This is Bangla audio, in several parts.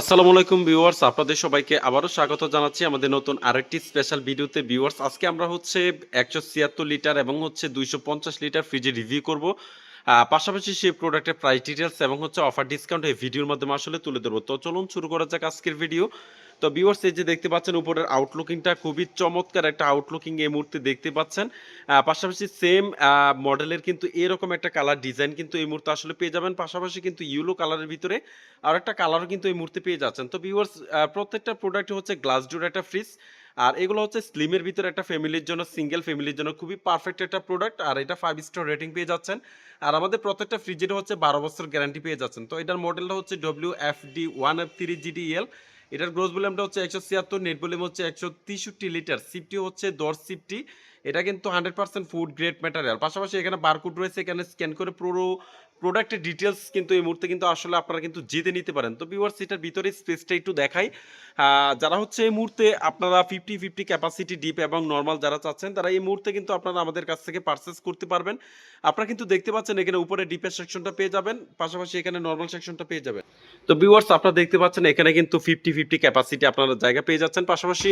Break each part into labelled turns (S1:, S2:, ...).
S1: আসসালামু আলাইকুম, ভিউয়ার্স। আপনাদের সবাইকে আবারও স্বাগত জানাচ্ছি আমাদের নতুন আরেকটি স্পেশাল ভিডিওতে। ভিউয়ার্স, আজকে আমরা হচ্ছে একশো ছিয়াত্তর লিটার এবং হচ্ছে দুইশো পঞ্চাশ লিটার ফ্রিজে রিভিউ করব। পাশাপাশি সেই প্রোডাক্টের প্রাইস ডিটেলস এবং হচ্ছে অফার ডিসকাউন্ট এই ভিডিওর মাধ্যমে আসলে তুলে ধরবো। তো চলুন শুরু করা যাক আজকের ভিডিও তো ভিউয়ার্স এই যে দেখতে পাচ্ছেন, উপরের আউটলুকিংটা খুবই চমৎকার একটা আউটলুকিং এই মুহূর্তে দেখতে পাচ্ছেন। পাশাপাশি সেম মডেলের কিন্তু এরকম একটা কালার ডিজাইন কিন্তু এই মুহূর্তে আসলে পেয়ে যাবেন। পাশাপাশি কিন্তু ইউলো কালারের ভিতরে আর একটা কালারও কিন্তু এই মুহূর্তে পেয়ে যাচ্ছেন। তো ভিউয়ার্স প্রত্যেকটা প্রোডাক্ট হচ্ছে গ্লাস ডোর একটা ফ্রিজ আর এগুলো হচ্ছে স্লিমের ভিতরে একটা ফ্যামিলির জন্য সিঙ্গেল ফ্যামিলির জন্য খুবই পারফেক্ট একটা প্রোডাক্ট আর এটা ফাইভ স্টার রেটিং পেয়ে যাচ্ছেন। আর আমাদের প্রত্যেকটা ফ্রিজের হচ্ছে বারো বছর গ্যারান্টি পেয়ে যাচ্ছেন। তো এটার মডেলটা হচ্ছে W F D one F three GDL এটার গ্রোস ভলিউমটা হচ্ছে একশো ছিয়াত্তর নেট ভলিউম হচ্ছে একশো তেষট্টি লিটার সিফটি হচ্ছে দশ সিফটি এটা কিন্তু hundred percent food grade material পাশাপাশি এখানে বারকোড রয়েছে, এখানে স্ক্যান করে পুরো প্রোডাক্টের ডিটেলস কিন্তু এই মুহূর্তে কিন্তু আসলে আপনারা কিন্তু জিতে নিতে পারেন। তো ভিউয়ার্স এটার ভিতরে স্পেসটা একটু দেখাই। যারা হচ্ছে এই মুহূর্তে আপনারা ফিফটি ফিফটি ক্যাপাসিটি ডিপ এবং নর্মাল যারা চাচ্ছেন, তারা এই মুহূর্তে কিন্তু আপনারা আমাদের কাছ থেকে পারচেস করতে পারবেন। আপনারা কিন্তু দেখতে পাচ্ছেন এখানে উপরে ডিপের সেকশনটা পেয়ে যাবেন, পাশাপাশি এখানে নর্মাল সেকশনটা পেয়ে যাবেন। তো ভিউয়ার্স আপনারা দেখতে পাচ্ছেন এখানে কিন্তু ফিফটি ফিফটি ক্যাপাসিটি আপনারা জায়গা পেয়ে যাচ্ছেন। পাশাপাশি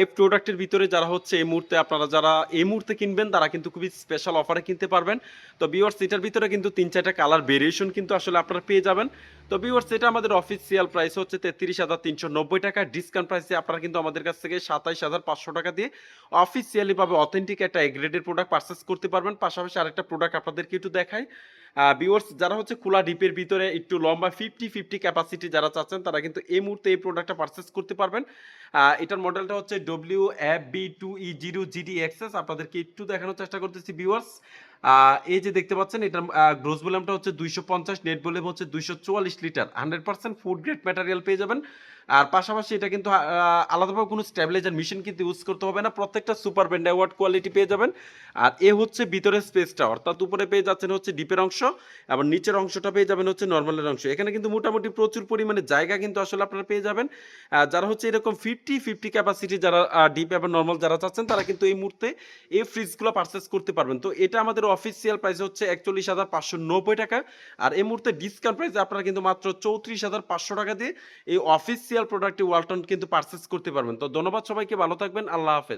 S1: এই প্রোডাক্টের ভিতরে যারা হচ্ছে এই মুহূর্তে আপনারা যারা এই মুহূর্তে কিনবেন, তারা কিন্তু খুবই স্পেশাল অফারে কিনতে পারবেন। তো বিওয়ার্স এটার ভিতরে কিন্তু তিন, চারটা কালার ভেরিয়েশন কিন্তু আসলে আপনারা পেয়ে যাবেন। তো বিওয়ার্স এটা আমাদের অফিসিয়াল প্রাইস হচ্ছে তেত্রিশ হাজার তিনশো নব্বই টাকা। ডিসকাউন্ট প্রাইসে আপনারা কিন্তু আমাদের কাছ থেকে সাতাইশ হাজার পাঁচশো টাকা দিয়ে অফিসিয়ালিভাবে অথেন্টিক একটা এগ্রেডেড প্রোডাক্ট পারচেস করতে পারবেন। পাশাপাশি আরেকটা প্রোডাক্ট আপনাদেরকে একটু দেখাই। ভিউয়ার্স যারা হচ্ছে খোলা ডিপের ভিতরে একটু লম্বা ফিফটি ফিফটি ক্যাপাসিটি যারা চাচ্ছেন, তারা কিন্তু এই মুহূর্তে এই প্রোডাক্টটা পারচেস করতে পারবেন। এটার মডেলটা হচ্ছে W F B two E zero GD excess আপনাদেরকে একটু দেখানোর চেষ্টা করতেছি ভিউয়ার্স এই যে দেখতে পাচ্ছেন, এটার গ্রোস ভলিউমটা হচ্ছে দুইশো পঞ্চাশ নেট ভলিউম হচ্ছে দুইশো চুয়াল্লিশ litre hundred percent food grade material পেয়ে যাবেন। আর পাশাপাশি এটা কিন্তু আলাদাভাবে কোনো স্ট্যাবিলাইজার মেশিন কিন্তু ইউজ করতে হবে না। প্রত্যেকটা সুপার ব্যান্ড অ্যাওয়ার্ড কোয়ালিটি পেয়ে যাবেন। আর এ হচ্ছে ভিতরের স্পেসটা অর্থাৎ উপরে পেয়ে যাচ্ছেন হচ্ছে ডিপের অংশ, আবার নিচের অংশটা পেয়ে যাবেন হচ্ছে নর্মালের অংশ। এখানে কিন্তু মোটামুটি প্রচুর পরিমাণে জায়গা কিন্তু আসলে আপনারা পেয়ে যাবেন। যারা হচ্ছে এরকম ফিফটি ফিফটি ক্যাপাসিটি যারা ডিপ এবং নর্মাল যারা চাচ্ছেন, তারা কিন্তু এই মুহূর্তে এই ফ্রিজগুলো পারচেস করতে পারবেন। তো এটা আমাদের অফিসিয়াল প্রাইস হচ্ছে একচল্লিশ হাজার পাঁচশো নব্বই টাকা। আর এই মুহূর্তে ডিসকাউন্ট প্রাইসে আপনারা কিন্তু মাত্র চৌত্রিশ হাজার পাঁচশো টাকা দিয়ে এই অফিসিয়াল প্রোডাক্টটি ওয়ালটন কিন্তু পারচেস করতে পারবেন। তো ধন্যবাদ সবাইকে, ভালো থাকবেন, আল্লাহ হাফেজ।